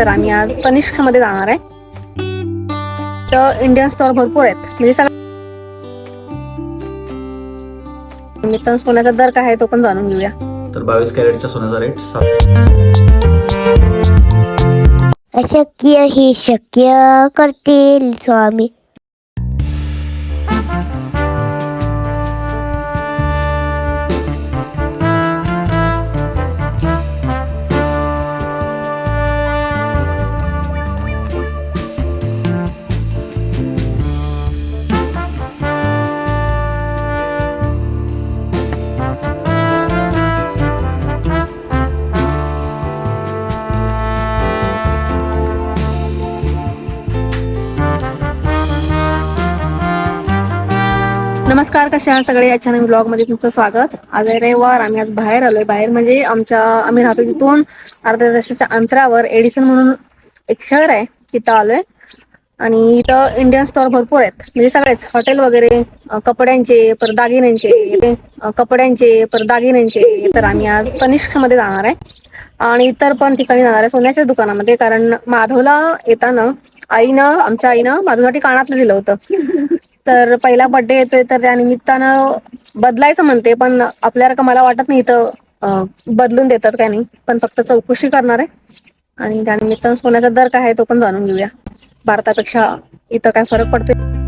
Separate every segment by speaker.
Speaker 1: तर आम्ही आज तनिष्कमध्ये जाणार आहे. तर इंडियन स्टॉल भरपूर आहेत. म्हणजे सगळं मित्रांनो सोन्याचा दर काय आहे तो पण जाणून घेऊया.
Speaker 2: तर बावीस कॅरेटच्या सोन्याचा रेट
Speaker 3: अशक्य हे शक्य करतील स्वामी.
Speaker 1: नमस्कार कशा आहात सगळे? या नवीन ब्लॉगमध्ये तुमचं स्वागत. आज आहे रविवार आम्ही आज बाहेर आलोय. बाहेर म्हणजे आमच्या आम्ही राहतो तिथून अर्ध्या तासाच्या अंतरावर. एडिसन म्हणून एक शहर आहे तिथं आलोय. आणि इथं इंडियन स्टॉल भरपूर आहेत. म्हणजे सगळेच. हॉटेल वगैरे कपड्यांचे पर दागिन्यांचे कपड्यांचे पर दागिन्यांचे. तर आम्ही आज तनिष्कमध्ये जाणार आहे. आणि इतर पण ठिकाणी जाणार आहे सोन्याच्या दुकानामध्ये. कारण माधवला येताना आईनं आमच्या आईनं माधवसाठी कानातलं दिलं होतं. तर पहिला बर्थडे येतोय तर त्या निमित्तानं बदलायचं म्हणते पण आपल्याला का मला वाटत नाही इथं अं, बदलून देतात काय नाही. पण फक्त चौकशी करणार आहे. आणि त्यानिमित्तानं सोन्याचा दर काय आहे तो पण जाणून घेऊया. भारतापेक्षा इथं काय फरक पडतोय?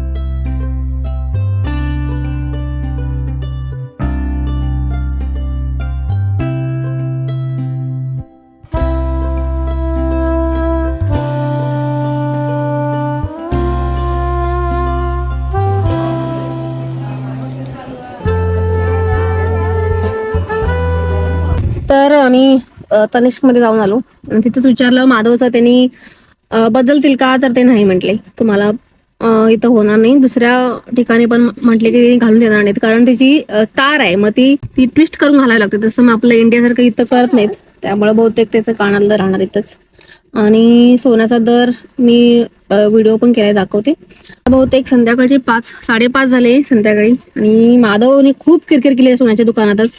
Speaker 1: आम्ही तनिष्कमध्ये जाऊन आलो. आणि तिथेच विचारलं माधवचं त्यांनी बदलतील का? तर ते नाही म्हटले. तुम्हाला इथं होणार नाही. दुसऱ्या ठिकाणी पण म्हटले की ते घालून देणार नाहीत. कारण त्याची तार आहे. मग ती ती ट्विस्ट करून घालावी लागते. तसं मग आपलं इंडियासारखं इथं करत नाहीत. त्यामुळे बहुतेक त्याचं कानातलं राहणार इथंच. आणि सोन्याचा दर मी व्हिडिओ पण केलाय दाखवते. बहुतेक संध्याकाळचे पाच साडेपाच झाले संध्याकाळी. आणि माधवने खूप किरकिर केली आहे सोन्याच्या दुकानातच.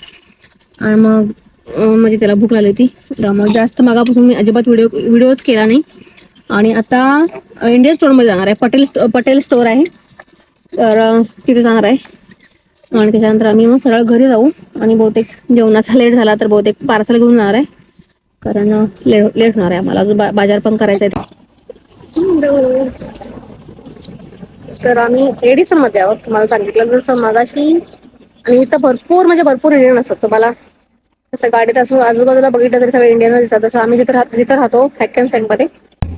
Speaker 1: आणि मग म्हणजे त्याला भूक लागली होती. त्यामुळे जास्त मागापासून मी अजिबात व्हिडिओ व्हिडिओच केला नाही. आणि आता इंडियन स्टोअरमध्ये जाणार आहे. पटेल स्टो- पटेल स्टोअर आहे. तर तिथे जाणार आहे. आणि त्याच्यानंतर आम्ही मग सरळ घरी जाऊ. आणि बहुतेक जेवणाचा लेट झाला तर बहुतेक पार्सल घेऊन जाणार आहे. कारण लेट लेट होणार आहे आम्हाला. अजून बा- बाजार पण करायचा आहे. तर आम्ही एडिसनमध्ये आहोत. तुम्हाला सांगितलं जसं मागाशी. आणि इथं भरपूर म्हणजे भरपूर इंडियन असतात. तुम्हाला असं गाडीत असून आजूबाजूला बघितलं तरी सगळे इंडियन दिसतात तसं आम्ही जिथे राहतो जिथं राहतो फॅक्टन सेंटमध्ये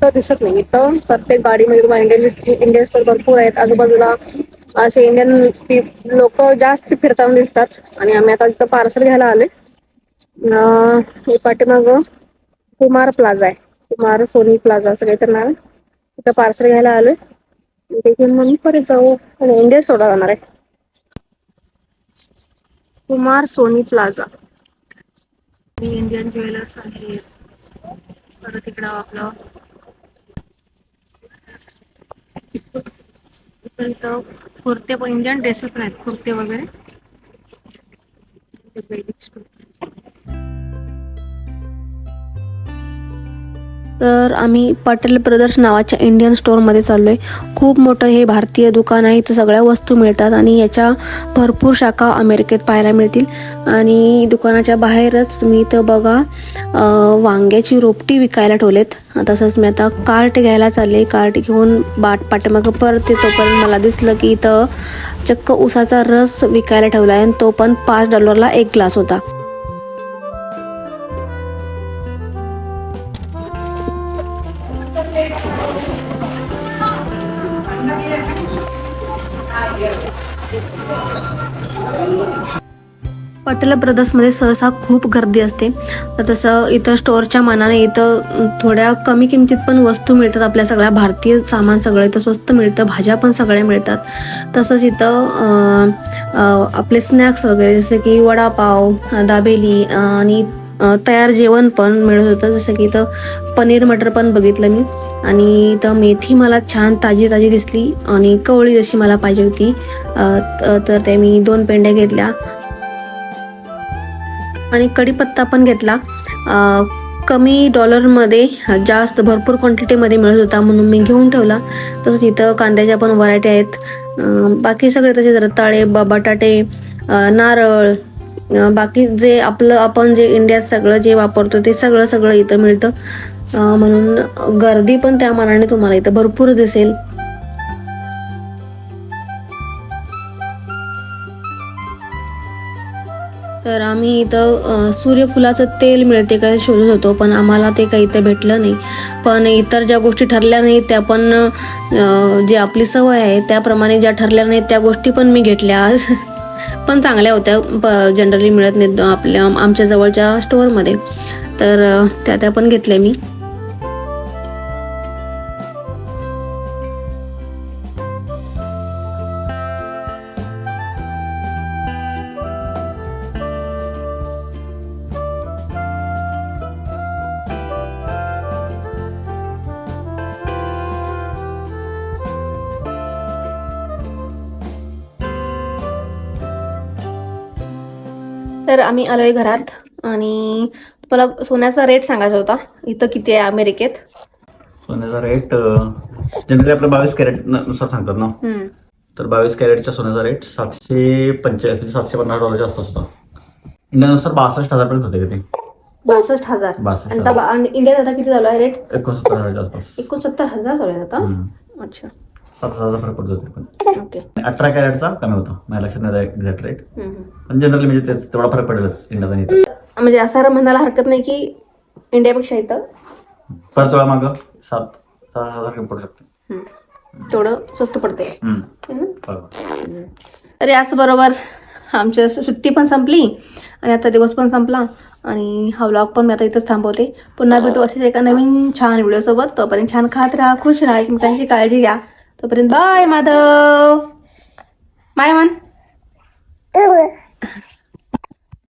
Speaker 1: तर दिसत नाही. इथं प्रत्येक गाडीमध्ये तुम्हाला इंडियन इंडियन्स भरपूर आहेत. आजूबाजूला असे इंडियन लोक जास्त फिरताना दिसतात. आणि आम्ही आता इथं पार्सल घ्यायला आले हे पाठीमाग कुमार प्लाझा आहे. कुमार सोनी प्लाझा असं काहीतरी नाव आहे. तिथं पार्सल घ्यायला आलोय. ते घेऊन मग मी परत जाऊ आणि इंडियन सोडा जाणार आहे. Kumar Soni plaza Indian jewellers आहे परत इकडं आपलं इथं कुर्ते पण इंडियन ड्रेसेस पण आहेत कुर्ते वगैरे. तर आम्ही पटेल ब्रदर्स नावाच्या इंडियन स्टोअरमध्ये चाललो आहे खूप मोठं हे भारतीय दुकान आहे. इथं सगळ्या वस्तू मिळतात आणि याच्या भरपूर शाखा अमेरिकेत पाहायला मिळतील. आणि दुकानाच्या बाहेरच तुम्ही इथं बघा वांग्याची रोपटी विकायला ठेवलेत. तसंच मी आता कार्ट घ्यायला चालले. कार्ट घेऊन बाट पाठीमागं परत तोपर्यंत मला दिसलं की इथं चक्क उसाचा रस विकायला ठेवला आहे आणि तो पण पाच डॉलरला एक ग्लास होता. पटेल ब्रदर्समध्ये सहसा खूप गर्दी असते. तर तसं इथं स्टोअरच्या मानाने इथं थोड्या कमी किमतीत पण वस्तू मिळतात आपल्या सगळ्या. भारतीय सामान सगळं इथं स्वस्त मिळतं भाज्या पण सगळ्या मिळतात. तसंच इथं आपले स्नॅक्स वगैरे जसे की वडापाव दाबेली आणि तयार जेवण पण मिळत होतं. जसं की इथं पनीर मटर पण बघितलं मी. आणि इथं मेथी मला छान ताजी ताजी दिसली आणि कवळी जशी मला पाहिजे होती. तर ते मी दोन पेंड्या घेतल्या. आणि कढीपत्ता पण घेतला. कमी डॉलरमध्ये जास्त भरपूर क्वांटिटीमध्ये मिळत होता म्हणून मी घेऊन ठेवला. तसंच इथं कांद्याच्या पण व्हरायटी आहेत. बाकी सगळे तसेच रताळे ब बटाटे नारळ बाकी जे आपलं आपण जे इंडियात सगळं जे वापरतो ते सगळं सगळं इथं मिळतं. म्हणून गर्दी पण त्या मानाने तुम्हाला इथं भरपूर दिसेल. तर आम्ही इथं सूर्यफुलाचं तेल मिळते का शोधत होतो पण आम्हाला ते काही इथं भेटलं नाही. पण इतर ज्या गोष्टी ठरल्या नाहीत त्या पण जे आपली सवय आहे त्याप्रमाणे ज्या ठरल्या नाहीत त्या गोष्टी पण मी घेतल्या. आज पण चांगल्या होत्या जनरली मिळत नाहीत आपल्या आमच्या जवळच्या स्टोअरमध्ये तर त्या त्या पण घेतल्या मी. तर आम्ही आलोय घरात आणि तुम्हाला सोन्याचा रेट सांगायचा होता. इथं किती आहे अमेरिकेत?
Speaker 2: सोन्याचा रेट जनरली आपलं बावीस कॅरेटनुसार सांगतात ना. तर बावीस कॅरेटच्या सोन्याचा रेट सातशे म्हणजे सातशे पन्नास डॉलरच्या आसपास होता. इंडियानुसार बासष्ट हजारपर्यंत होते का ते
Speaker 1: बासष्ट हजार.
Speaker 2: बासष्ट
Speaker 1: इंडियात आता किती चालू आहे रेट
Speaker 2: एकोणसत्तर हजारच्या आसपास.
Speaker 1: एकोणसत्तर हजार चालू आहे आता. अच्छा.
Speaker 2: सात हजार फरक पडत होते पण.
Speaker 1: ओके.
Speaker 2: अठरा कॅरेटचा कमी होता. माझ्या लक्षात नाही एक्झॅक्ट रेट
Speaker 1: हम्म.
Speaker 2: पण जनरली म्हणजे तेच तेवढा फरक पडेलच इंडियात आणि इथं.
Speaker 1: म्हणजे असं म्हणायला हरकत नाही की इंडियापेक्षा इथं?
Speaker 2: परत वेळा मागं सात सात हजार कमी पडू शकते.
Speaker 1: हम्म, थोडं स्वस्त पडते
Speaker 2: हम्म.
Speaker 1: है?
Speaker 2: बरोबर.
Speaker 1: तर याचबरोबर आमच्या सु- सुट्टी पण संपली आणि आता दिवस पण संपला आणि हा व्लॉग पण मी आता इथंच थांबवते. पुन्हा भेटू असेच एका नवीन छान व्हिडिओसोबत तोपर्यंत छान खात राहा खुश राहा एकमेकांची काळजी घ्या. तोपर्यंत बाय माधव. बाय मन.